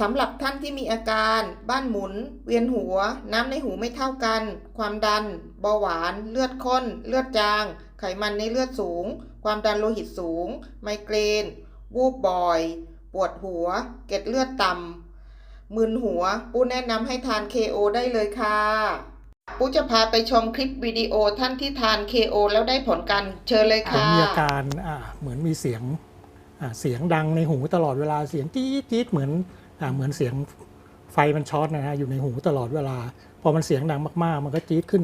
สำหรับท่านที่มีอาการบ้านหมุน เวียนหัว น้ำในหูไม่เท่ากัน ความดันเบาหวาน เลือดข้น เลือดจาง ไขมันในเลือดสูง ความดันโลหิตสูง ไมเกรน วูบบ่อย ปวดหัว เกล็ดเลือดต่ำมึนหัว ปูแนะนำให้ทาน KO ได้เลยค่ะปูจะพาไปชมคลิปวิดีโอท่านที่ทาน KO แล้วได้ผลกันเชิญเลยค่ะมีอาการเหมือนมีเสียงเสียงดังในหูตลอดเวลาเสียงจี๊ดจี๊ดเหมือน เหมือนเสียงไฟมันช็อตนะฮะอยู่ในหูตลอดเวลา พอมันเสียงดังมากๆ มันก็จี๊ดขึ้น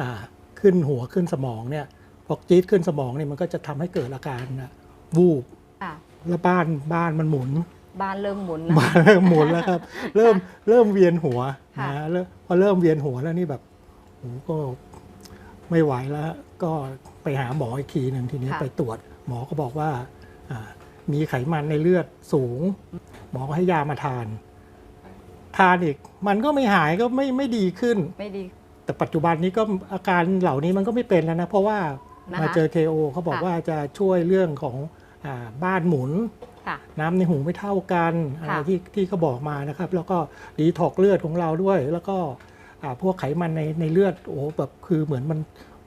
อ่าขึ้นหัวขึ้นสมองเนี่ยพอจี๊ดขึ้นสมองเนี่ยมันก็จะทำให้เกิดอาการนะวูบค่ะแล้วบ้านบ้านมันหมุน บ้านเริ่มหมุนนะบ้านเริ่มหมุนแล้วครับ เริ่มเริ่มเวียนหัวค่ะนะเริ่มพอเริ่มเวียนหัวแล้วนี่แบบโอ้โหก็ไม่ไหวแล้ว ก็ไปหาหมออีกทีหนึ่งทีนี้ไปตรวจ หมอก็บอกว่าอ่ามีไขมันในเลือดสูง หมอก็ให้ยามาทาน ทานอีก มันก็ไม่หายก็ไม่ไม่ดีขึ้น ไม่ดี แต่ปัจจุบันนี้ก็อาการเหล่านี้มันก็ไม่เป็นแล้วนะ เพราะว่านะคะมาเจอ KO เขาบอกค่ะ ว่าจะช่วยเรื่องของอาบ้านหมุน ค่ะ น้ำในหูไม่เท่ากันอะไรค่ะ ที่ที่เขาบอกมานะครับ แล้วก็ดีถอกเลือดของเราด้วย แล้วก็อ่าพวกไขมันในในเลือดโอ้โหแบบคือเหมือนมัน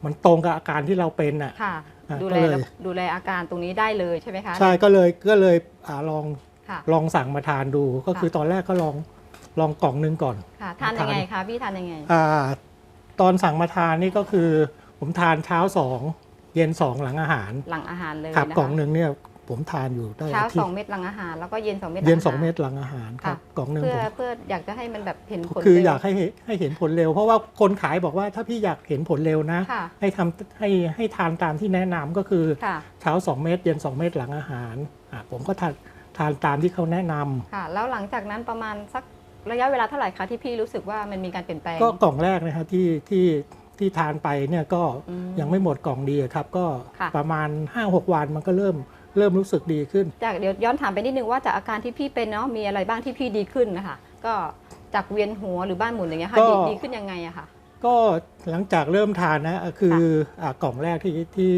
มันตรงกับอาการที่เราเป็นอะ ค่ะ อะดูก็แลเลย ดูแลอาการตรงนี้ได้เลยใช่ไหมคะ ใช่ก็เลยก็เลยอาลองค่ะ ลองสั่งมาทานดูก็คือตอนแรกก็ลองลองกล่องหนึงก่อนค่ะทานยังไงคะพี่ทานยังไงอาตอนสั่งมาทานนี่ก็คือ ผมทานเช้าสองเย็นสองหลังอาหาร หลังอาหารเลยครับนะคะกล่องหนึ่งเนี่ยผมทานอยู่ได้เช้าอาทิสตองย์เม็ดหลังอาหารแล้วก็เย็นสองเม็ดหลัเย็นอาสองหารเม็ดหลังอาหารครับค่ะกล่องหนึ่งเพื่อผมเพื่ออยากจะให้มันแบบเห็นผลคือเร็วอยากให้เห็นให้เห็นผลเร็ว เพราะว่าคนขายบอกว่าถ้าพี่อยากเห็นผลเร็วนะค่ะให้ทำให้ให้ทานตามที่แนะนำก็คือค่ะเช้า2เม็ดเย็น2เม็ดหลังอาหารอะผมก็ทาน ทานตามที่เขาแนะนำค่ะ แล้วหลังจากนั้นประมาณสักระยะเวลาเท่าไหร่คะที่พี่รู้สึกว่ามันมีการเปลี่ยนแปลง ก็กล่องแรกนะครับที่ที่ที่ทานไปเนี่ยก็อืมยังไม่หมดกล่องดีครับ ก็ค่ะ ประมาณ 5-6 วันมันก็เริ่มเริ่มรู้สึกดีขึ้น จากเดี๋ยวย้อนถามไปนิดนึงว่าจากอาการที่พี่เป็นเนาะมีอะไรบ้างที่พี่ดีขึ้นนะคะก็จากเวียนหัวหรือบ้านหมุนอย่างเงี้ยค่ะก็ ดีดีขึ้นยังไงอะค่ะ ก็หลังจากเริ่มทานนะอะคืออะกล่องแรกที่ที่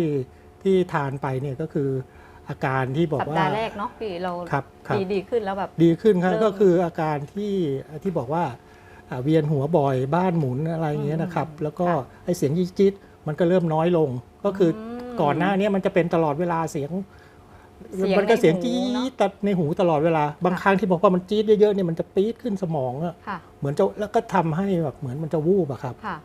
ที่ทานไปเนี่ยก็คือ อาการที่บอกสัปว่าดาห์แรกเนาะพี่เราครับครับดีดีขึ้นแล้วแบบดีขึ้นครับเริ่มก็คืออาการที่ที่บอกว่าอ่าเวียนหัวบ่อยบ้านหมุนอะไรอย่างเงี้ยนะครับอืมแล้วก็ค่ะไอเสียงจี๊ดๆมันก็เริ่มน้อยลง ก็คืออมก่อนหน้านี้มันจะเป็นตลอดเวลาเสียงเสียงมันก็เสียงในหูจี๊เนอะดตัดในหูตลอดเวลา บางค่ะครั้งที่บอกว่ามันจี๊ดเยอะๆเนี่ยมันจะปี๊ดขึ้นสมองอะค่ะเหมือนจะแล้วก็ทำให้แบบเหมือนมันจะวูบอะครับค่ะ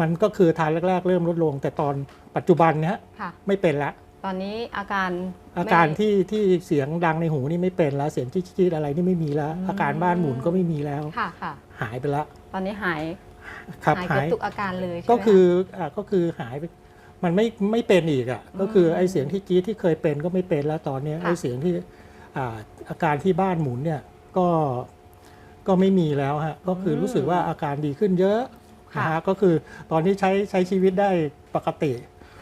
มันก็คือทานแรก ๆ เริ่มลดลง แต่ตอนปัจจุบันเนี้ยค่ะไม่เป็นละ ตอนนี้อาการอาการไม่ ที่ที่เสียงดังในหูนี่ไม่เป็นแล้ว เสียงจี๊ดๆอะไรนี่ไม่มีแล้ว อืม อาการบ้านหมุนก็ไม่มีแล้ว ค่ะค่ะ หายไปแล้วตอนนี้หายครับหายเกือบหายทุกอาการเลยใช่ไหมก็คือคะอ่าก็คือหายไปมันไม่ไม่เป็นอีกอะอืมก็คือไอ้เสียงที่จี๊ดที่เคยเป็นก็ไม่เป็นแล้วตอนเนี้ยค่ะ ไอ้เสียงที่อ่าอาการที่บ้านหมุนเนี่ยก็ก็ไม่มีแล้วฮะก็คือรู้สึกว่าอาการดีขึ้นเยอะนะฮะก็คือตอนนี้ใช้ใช้ชีวิตได้ปกติ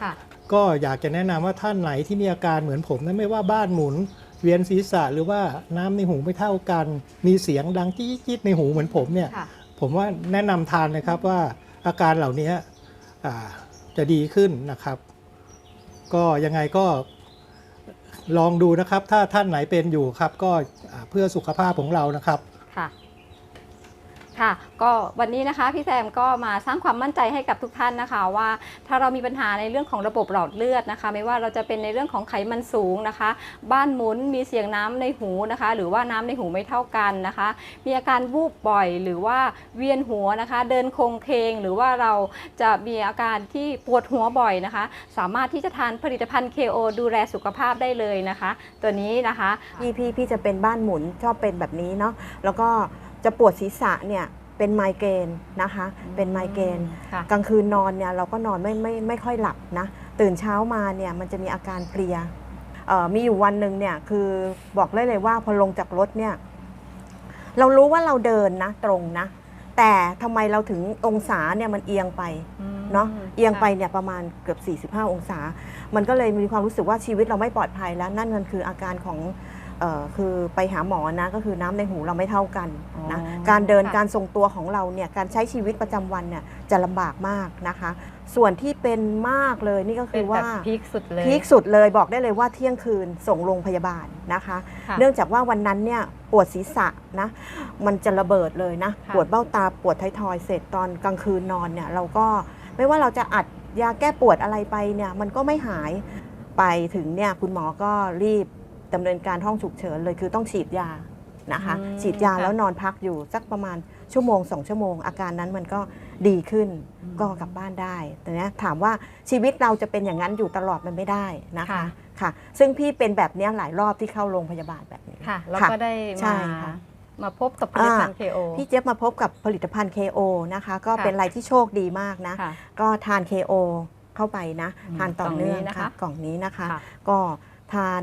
ค่ะ ก็อยากจะแนะนำว่าท่านไหนที่มีอาการเหมือนผมนะไม่ว่าบ้านหมุน เวียนศีรษะหรือว่าน้ำในหูไม่เท่ากัน มีเสียงดังจี๊ดๆในหูเหมือนผมเนี่ยค่ะผมว่าแนะนำทานนะครับว่าอาการเหล่านี้อ่าจะดีขึ้นนะครับ ก็ยังไงก็ลองดูนะครับ ถ้าท่านไหนเป็นอยู่ครับ ก็อ่าเพื่อสุขภาพของเรานะครับค่ะ ค่ะก็วันนี้นะคะพี่แซมก็มาสร้างความมั่นใจให้กับทุกท่านนะคะ ว่าถ้าเรามีปัญหาในเรื่องของระบบหลอดเลือดนะคะ ไม่ว่าเราจะเป็นในเรื่องของไขมันสูงนะคะ บ้านหมุนมีเสียงน้ำในหูนะคะ หรือว่าน้ำในหูไม่เท่ากันนะคะ มีอาการวูบบ่อยหรือว่าเวียนหัวนะคะ เดินคงเคงหรือว่าเราจะมีอาการที่ปวดหัวบ่อยนะคะ สามารถที่จะทานผลิตภัณฑ์ KO ดูแลสุขภาพได้เลยนะคะ ตัวนี้นะคะพี่พี่พี่จะเป็นบ้านหมุนชอบเป็นแบบนี้เนาะแล้วก็จะปวดศีรษะเนี่ย เป็นไมเกรนนะคะ เป็นไมเกรนค่ะกลางคืนนอนเนี่ยเราก็นอนไม่ไม่ไม่ค่อยหลับนะ ตื่นเช้ามาเนี่ยมันจะมีอาการเพลียเอ่อมีอยู่วันหนึ่งเนี่ยคือบอกเลยเลยว่าพอลงจากรถเนี่ยเรารู้ว่าเราเดินนะตรงนะ แต่ทำไมเราถึงองศาเนี่ยมันเอียงไปเนาะเอียงไปเนี่ยประมาณเกือบ 45 องศา มันก็เลยมีความรู้สึกว่าชีวิตเราไม่ปลอดภัยแล้ว นั่นมันคืออาการของ เอ่อคือไปหาหมอนะก็คือน้ำในหูเราไม่เท่ากันนะอ๋อการเดินค่ะการทรงตัวของเราเนี่ยการใช้ชีวิตประจำวันเนี่ยจะลำบากมากนะคะ ส่วนที่เป็นมากเลยนี่ก็คืเป็อนแบว่าบพีคสุดเลย พีคสุดเลยบอกได้เลยว่าเที่ยงคืนส่งโรงพยาบาลนะคะ ค่ะเนื่องจากว่าวันนั้นเนี่ยปวดศีรษะนะมันจะระเบิดเลยนะค่ะ ปวดเบ้าตาปวดท้ายทอยเสร็จตอนกลางคืนนอนเนี่ยเราก็ไม่ว่าเราจะอัดยาแก้ปวดอะไรไปเนี่ยมันก็ไม่หายไปถึงเนี่ยคุณหมอก็รีบ ดำเนินการห้องฉุกเฉินเลยคือต้องฉีดยานะคะอืมฉีดยาค่ะ แล้วนอนพักอยู่สักประมาณชั่วโมงสองชั่วโมง อาการนั้นมันก็ดีขึ้นอืมก็กลับบ้านได้แต่เนี้ยถามว่าชีวิตเราจะเป็นอย่างนั้นอยู่ตลอดมันไม่ได้นะคะค่ะ ค่ะ ซึ่งพี่เป็นแบบเนี้ยหลายรอบที่เข้าโรงพยาบาลแบบนี้ ค่ะ แล้วค่ะก็ได้ใช่มาค่ะ มาพบกับผลิตภัณฑ์ KO พี่เจี๊ยบมาพบกับผลิตภัณฑ์ KO นะคะ ก็ค่ะ เป็นอะไรที่โชคดีมากนะ ค่ะ ก็ทาน KO เข้าไปนะ อืมทานต่อเนื่องกล่องนี้นะคะค่ะกล่องนี้นะคะ ค่ะ ก็ทาน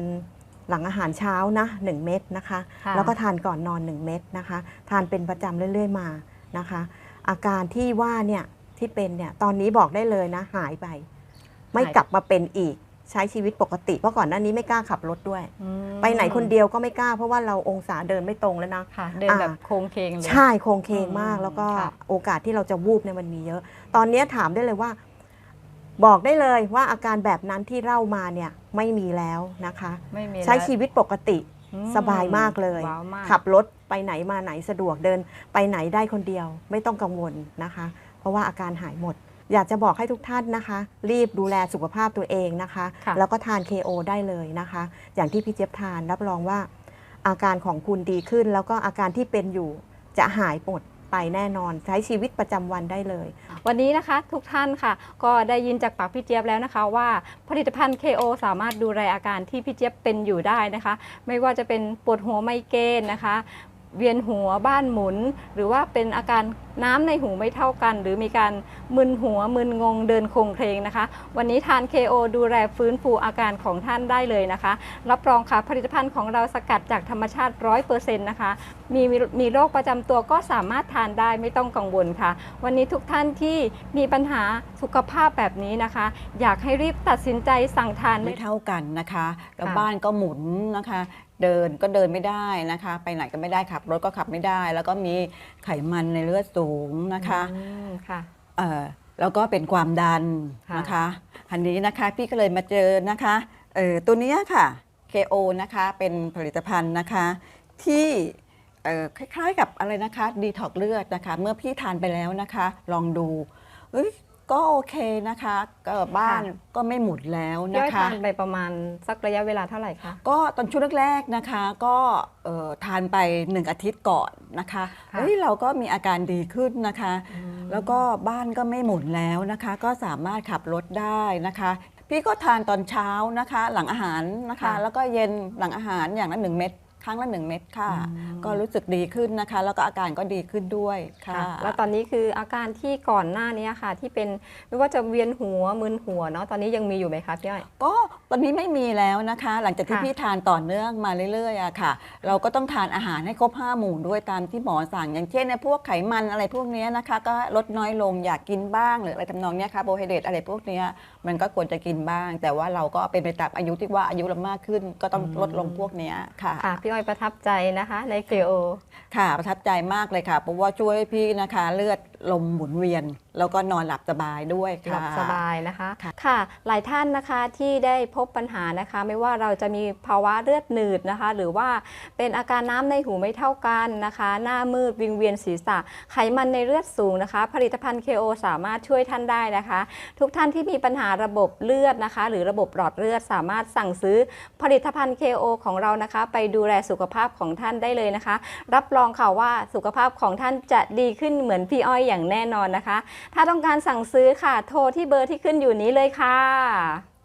หลังอาหารเช้านะ1เม็ดนะคะ ค่ะ แล้วก็ทานก่อนนอน 1 เม็ดนะคะ ทานเป็นประจำเรื่อยๆมานะคะ อาการที่ว่าเนี่ยที่เป็นเนี่ยตอนนี้บอกได้เลยนะ หายไป ไม่กลับมาเป็นอีกใช้ชีวิตปกติเพราะก่อนหน้านี้ไม่กล้าขับรถด้วย อืมไปไหนคนเดียวก็ไม่กล้า เพราะว่าเราองศาเดินไม่ตรงแล้วนะ ค่ะ เดินแบบอ่าโค้งเคงเลย ใช่โครงเคงมากอืมแล้วก็ค่ะ โอกาสที่เราจะวูบเนี่ยมันมีเยอะ ตอนนี้ถามได้เลยว่า บอกได้เลยว่าอาการแบบนั้นที่เล่ามาเนี่ยไม่มีแล้วนะคะ ไม่มีใช้แล้วชีวิตปกติอืมสบายมากเลยว้าวมากขับรถไปไหนมาไหนสะดวกเดินไปไหนได้คนเดียว ไม่ต้องกังวลนะคะ เพราะว่าอาการหายหมด อยากจะบอกให้ทุกท่านนะคะ รีบดูแลสุขภาพตัวเองนะคะค่ะแล้วก็ทาน KO ได้เลยนะคะ อย่างที่พี่เจี๊ยบทานรับรองว่า อาการของคุณดีขึ้นแล้วก็อาการที่เป็นอยู่จะหายหมด ไปแน่นอนใช้ชีวิตประจำวันได้เลย วันนี้นะคะทุกท่านค่ะ ก็ได้ยินจากปากพี่เจี๊ยบแล้วนะคะ ว่าผลิตภัณฑ์ KO สามารถดูแลอาการที่พี่เจี๊ยบเป็นอยู่ได้นะคะ ไม่ว่าจะเป็นปวดหัวไมเกรนนะคะ เวียนหัวบ้านหมุน หรือว่าเป็นอาการน้ำในหูไม่เท่ากัน หรือมีการมึนหัวมึนงงเดินโครงเครงนะคะ วันนี้ทาน KO ดูแลฟื้นฟูอาการของท่านได้เลยนะคะ รับรองค่ะผลิตภัณฑ์ของเราสกัดจากธรรมชาติ 100%นะคะมีมีมีโรคประจำตัวก็สามารถทานได้ไม่ต้องกังวลค่ะ วันนี้ทุกท่านที่มีปัญหาสุขภาพแบบนี้นะคะ อยากให้รีบตัดสินใจสั่งทานไม่เท่ากันนะคะแล้วค่ะบ้านก็หมุนนะคะ เดินก็เดินไม่ได้นะคะ ไปไหนก็ไม่ได้ขับรถก็ขับไม่ได้ แล้วก็มีไขมันในเลือดสูงนะคะอืมค่ะเอ่อแล้วก็เป็นความดันค่ะนะคะอันนี้นะคะพี่ก็เลยมาเจอนะคะเอ่อตัวเนี้ยค่ะ KO นะคะเป็นผลิตภัณฑ์นะคะที่เอ่อคล้ายๆกับอะไรนะคะดีท็อกเลือดนะคะ เมื่อพี่ทานไปแล้วนะคะ ลองดูเอ้ย ก็โอเคนะคะก็บ้านก็ไม่หมุนแล้วพี่นะอ้อยคะทานไปประมาณสักระยะเวลาเท่าไหร่คะ ก็ตอนช่วงแรกๆนะคะก็เอ่อทานไปหนึ่งอาทิตย์ก่อนนะคะค่ะ เฮ้ยเราก็มีอาการดีขึ้นนะคะ แล้วก็บ้านก็ไม่หมุนแล้วนะคะ ก็สามารถขับรถได้นะคะ พี่ก็ทานตอนเช้านะคะ หลังอาหารนะคะ ค่ะ แล้วก็เย็นหลังอาหารอย่างละหนึ่งเม็ดค รั้งละหนึ่งเม็ดค่ะอืมก็รู้สึกดีขึ้นนะคะ แล้วก็อาการก็ดีขึ้นด้วยค่ะค่ะ แล้วตอนนี้คืออาการที่ก่อนหน้านี้ค่ะ ที่เป็นไม่ว่าจะเวียนหัวมึนหัวเนาะตอนนี้ยังมีอยู่ไหมคะพี่อ้อยก็ตอนนี้ไม่มีแล้วนะคะ หลังจากที่ค่ะพี่ทานต่อเนื่องมาเรื่อยๆอะค่ะ เราก็ต้องทานอาหารให้ครบห้าหมู่ด้วยตามที่หมอสั่งอย่างเช่นในพวกไขมันอะไรพวกเนี้ยนะคะ ก็ลดน้อยลงอยากกินบ้างหรืออะไรทำนองเนี้ยค่ะโบไฮเดรตอะไรพวกเนี้ยมันก็ควรจะกินบ้าง แต่ว่าเราก็เป็นไปตามอายุที่ว่าอายุเรามากขึ้น ก็ต้องอืมลดลงพวกเนี้ยค่ะค่ะพี่อ้อยประทับใจนะคะ ในเคโอ ค่ะประทับใจมากเลยค่ะเพราะว่าช่วยพี่นะคะ เลือดลมหมุนเวียน แล้วก็นอนหลับสบายด้วยหลัค่ะ บสบายนะคะค่ะ ค่ะ หลายท่านนะคะที่ได้พบปัญหานะคะ ไม่ว่าเราจะมีภาวะเลือดหนืดนะคะ หรือว่าเป็นอาการน้ำในหูไม่เท่ากันนะคะ หน้ามืดวิงเวียนศีรษะ ไขมันในเลือดสูงนะคะ ผลิตภัณฑ์ KO สามารถช่วยท่านได้นะคะ ทุกท่านที่มีปัญหาระบบเลือดนะคะ หรือระบบหลอดเลือดสามารถสั่งซื้อผลิตภัณฑ์ KO ของเรานะคะ ไปดูแลสุขภาพของท่านได้เลยนะคะ รับรองค่ะว่าสุขภาพของท่านจะดีขึ้นเหมือนพี่อ้อยอย่างแน่นอนนะคะ ถ้าต้องการสั่งซื้อค่ะ โทรที่เบอร์ที่ขึ้นอยู่นี้เลยค่ะ